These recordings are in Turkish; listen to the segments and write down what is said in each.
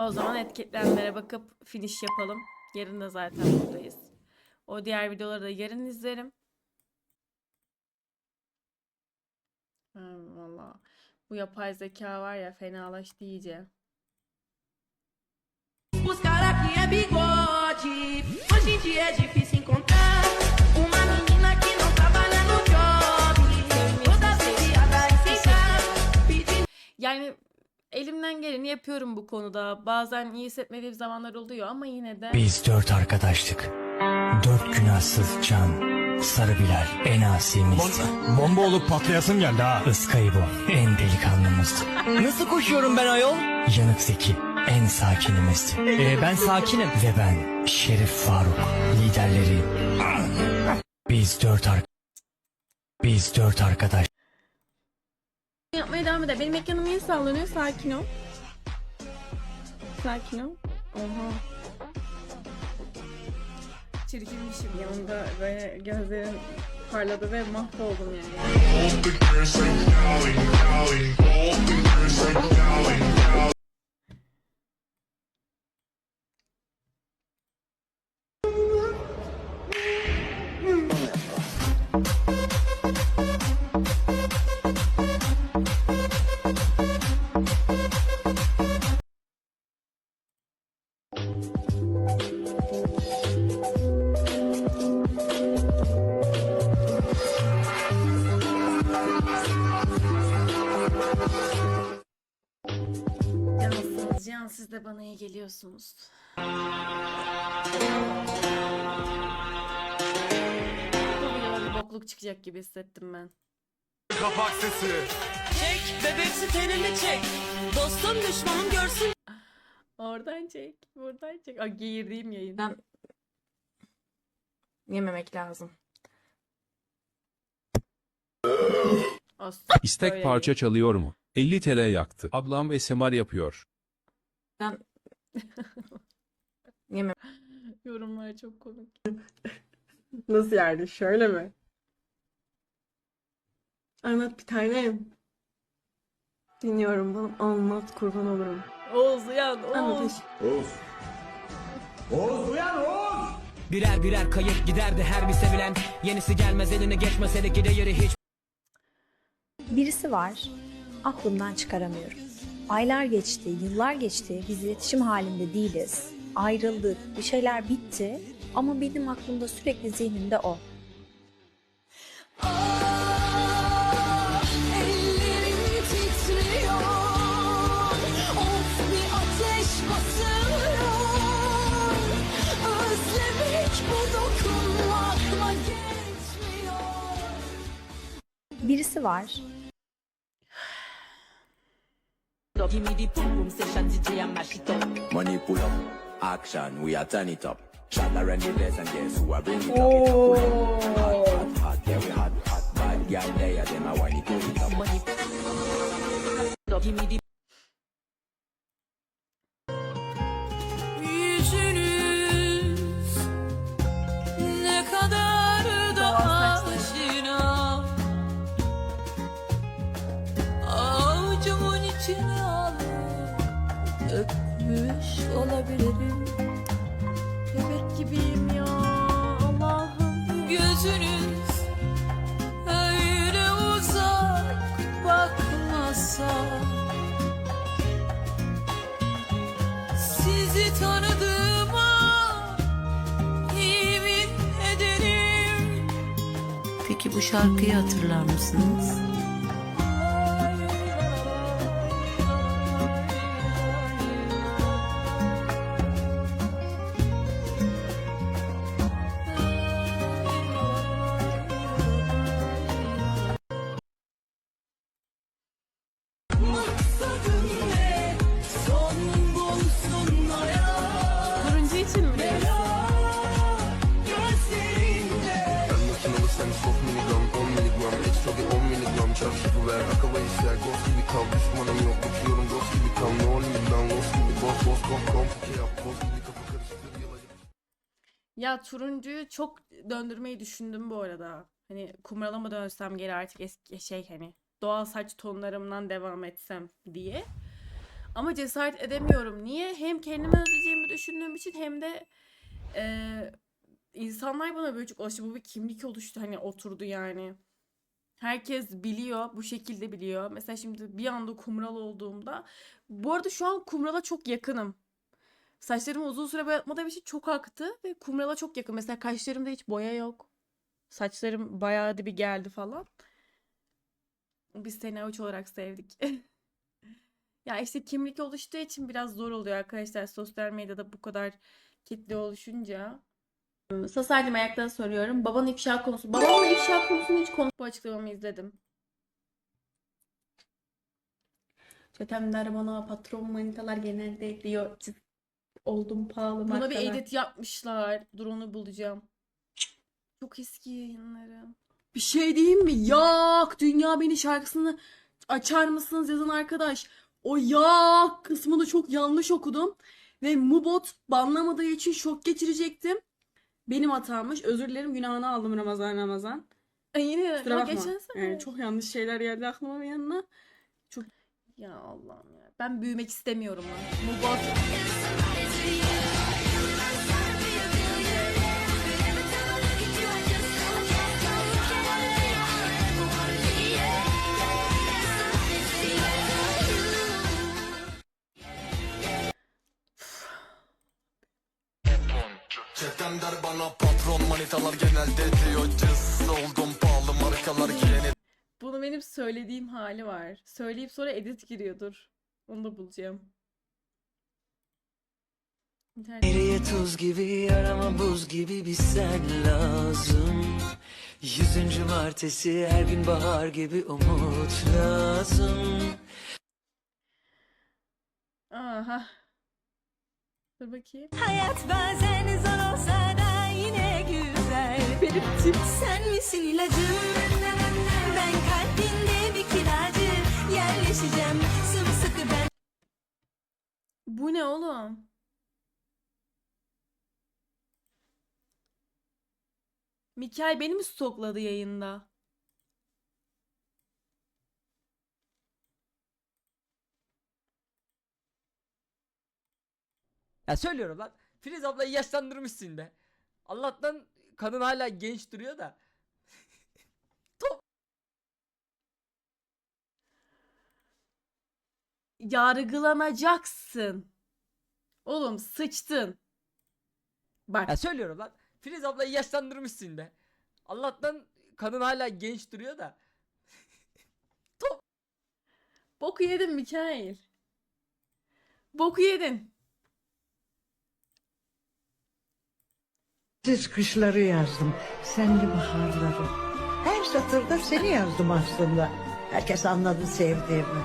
O zaman etiketlenmelere bakıp finish yapalım. Yarın da zaten buradayız. O diğer videoları da yarın izlerim. Hmm, Valla. Bu yapay zeka var ya fenalaştı iyice. Os cara aqui é bigode. Hoje em dia é difícil elimden geleni yapıyorum bu konuda. Bazen iyi hissetmediğim zamanlar oluyor ama yine de Biz dört arkadaştık. Dört günahsız can. Sarı Bilal en asimizdi. Bomba olup patlayasın geldi ha. Iskaybo en delikanlımızdı. Nasıl koşuyorum ben ayol? Yanık Zeki en sakinimizdi. Ee, ben sakinim. Ve ben Şerif Faruk liderleri. Biz dört ar... Biz dört arkadaş. Yapmaya devam eder. Benim ekranım niye sallanıyor? Sakin ol. Sakin ol. Oha. Çirkinmişim yanında ve gözlerim parladı ve mahvoldum yani. Videoda bir bokluk çıkacak gibi hissettim ben. Kapak sesi. Çek, bebeksi tenini çek. Dostum düşmanım görsün. Oradan çek, buradan çek. Aa, geğirdiğim yayın. Ben yememek lazım. Olsun. İstek parça çalıyor mu? 50 TL yaktı. Ablam SMR yapıyor. Ben yememek Yorumlar çok komik. Nasıl yani? Şöyle mi? Anlat bir tanem. Dinliyorum bunu. Anlat kurban olurum. Oğuz uyan, Anlat Oğuz. aşkım. Birer birer kayıp giderdi her bir sevilen. Yenisi gelmez eline geçmez hele ki değeri hiç. Birisi var, aklımdan çıkaramıyorum. Aylar geçti, yıllar geçti, biz iletişim halinde değiliz. Ayrıldık, bir şeyler bitti ama benim aklımda sürekli zihnimde o. Ellerim titriyor. Give me the session DJ mash it up. Money pull up, action, we are turn it up. And guess who are bring it up. Up. Hot, hot, hot, yeah we hot, hot. Bad a whine it, pull it up. Money. Give me the şarkıyı hatırlar mısınız? Ya turuncuyu çok döndürmeyi düşündüm bu arada. Hani kumrala mı dönsem geri artık eski şey hani doğal saç tonlarımdan devam etsem diye. Ama cesaret edemiyorum. Niye? Hem kendimi özleyeceğimi düşündüğüm için hem de eee, insanlar bana böyle çok alıştı. Bu bir kimlik oluştu. Hani oturdu yani. Herkes biliyor. Bu şekilde biliyor. Mesela şimdi bir anda kumral olduğumda. Bu arada şu an kumrala çok yakınım. Saçlarımı uzun süre boyatmadığım için çok aktı. Ve kumrala çok yakın. Mesela kaşlarımda hiç boya yok. Saçlarım bayağı bir geldi falan. Biz seni avuç olarak sevdik. Ya işte kimlik oluştuğu için biraz zor oluyor arkadaşlar sosyal medyada bu kadar kitle oluşunca. Sasardım ayaktan soruyorum. Babanın ifşa konusu. Babamla ifşa konusunu hiç konu... Bu açıklamamı izledim. Çetemler bana patron manitalar genelde diyor. Oldum pahalı Buna bir edit yapmışlar. Dur onu bulacağım. Çok eski yayınları. Bir şey diyeyim mi? Yak! Dünya Beni şarkısını açar mısınız yazan arkadaş. O yak kısmını çok yanlış okudum. Ve Mubot banlamadığı için şok geçirecektim. Benim hatammış. Özür dilerim günahını aldım Ramazan Ramazan. Ay yine Kusura ama bakma. geçen sene. Yani çok yanlış şeyler geldi aklıma bir yanına. Çok Ya Allah'ım ya. Ben büyümek istemiyorum lan. Mubot. Manitalar genelde diyor cız Oldum pahalı markalar giyeni Bunu benim söylediğim hali var. Söyleyip sonra edit giriyordur. Onu da bulacağım. Nereye tuz gibi arama buz gibi bir sen lazım Yüzüncü martesi her gün bahar gibi umut lazım Aha. Dur bakayım. Hayat bazen zor olsa da tip. Sen misin ilacım? Ben kalbinde bir kiracı. Yerleşeceğim sımsıkı ben. Bu ne oğlum? Mikael beni mi stokladı yayında? Ya söylüyorum lan. Filiz ablayı yaşlandırmışsın be. Allah'tan kadın hala genç duruyor da. Yargılanacaksın. Oğlum sıçtın. Bak. Ya söylüyorum lan. Filiz ablayı yaşlandırmışsın be. Allah'tan kadın hala genç duruyor da. Boku yedin Mikail. Boku yedin. Siz kışları yazdım, senli baharları. Her satırda seni yazdım aslında. Herkes anladı sevdiğimi.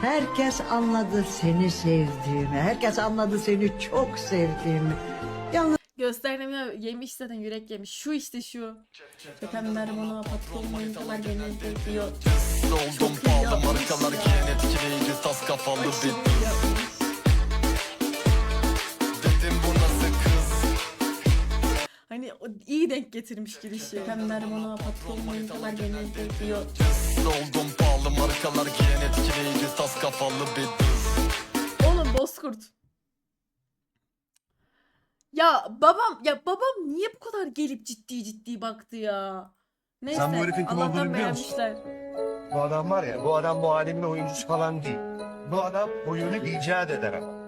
Herkes anladı seni sevdiğimi. Herkes anladı seni çok sevdiğimi. Yalnız Gösterdiğimde yemiş zaten yürek yemiş. Şu işte şu. Çetemler bana patron manitalar genelde diyor. Oldum pahalı markalar giyen iyi denk getirmiş girişi. Çetemler bana patron manitalar genelde diyor. Oldum pahalı markalar giyen etkileyici tas kafalı bir Oğlum bozkurt. Ya babam ya babam niye bu kadar gelip ciddi ciddi baktı ya? Neyse Sen bu herifin kim Allah'tan olduğunu biliyor musun? beğenmişler. Bu adam var ya, bu adam bu alemin oyuncusu falan değil. Bu adam oyunu icat eder ama.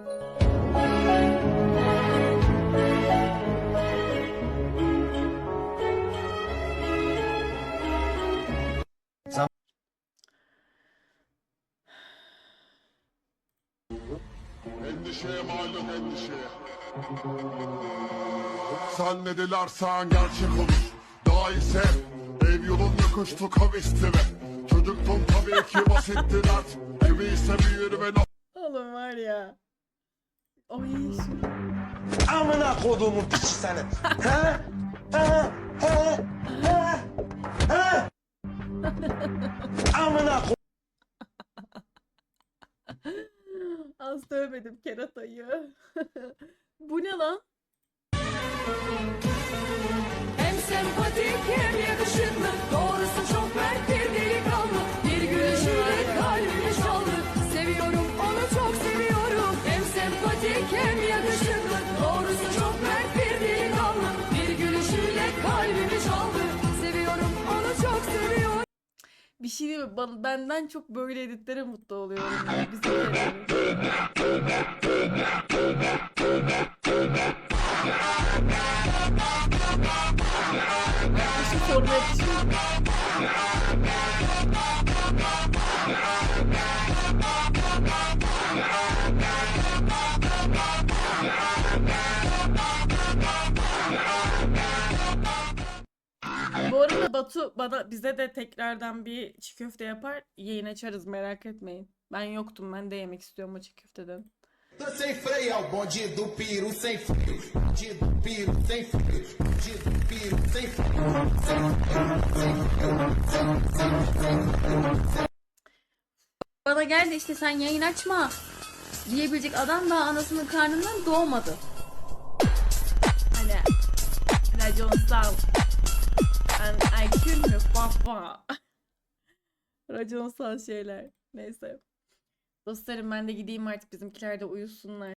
Endişeye malum endişeye Sen ne dilersen gerçek olur Daha ise ev yolun yokuştu kavisti ve Çocuktun tabii ki basitti dert Gibi ise büyür ve Oğlum var ya. Oy. Amına koduğumun piçi seni. Ha? Ha? Ha? Ha? Ha? Amına az dövmedim keratayı. Bu ne lan? Hem sempatik hem yakışıklı Doğrusu çok mert bir delikanlı Bir gülüşüyle kalbimi çaldı Seviyorum onu çok seviyorum Hem sempatik hem yakışıklı Doğrusu çok mert bir delikanlı Bir gülüşüyle kalbimi çaldı Seviyorum onu çok seviyorum Bir şey değil mi? Benden çok böyle editlere mutlu oluyorum. Yani. Bu arada Batu bana bize de tekrardan bir çiğ köfte yapar. Yayın açarız merak etmeyin. Ben yoktum. Ben de yemek istiyorum o çiğ köfteden. Sem freio, é o bonde do piru sem freio. Bonde do piru sem freio. Bonde do piru sem Bana gel de işte sen yayın açma diyebilecek adam daha anasının karnından doğmadı. Hani raconsal. Ben IQ mü baba? raconsal şeyler. Neyse. Dostlarım ben de gideyim artık bizimkiler de uyusunlar.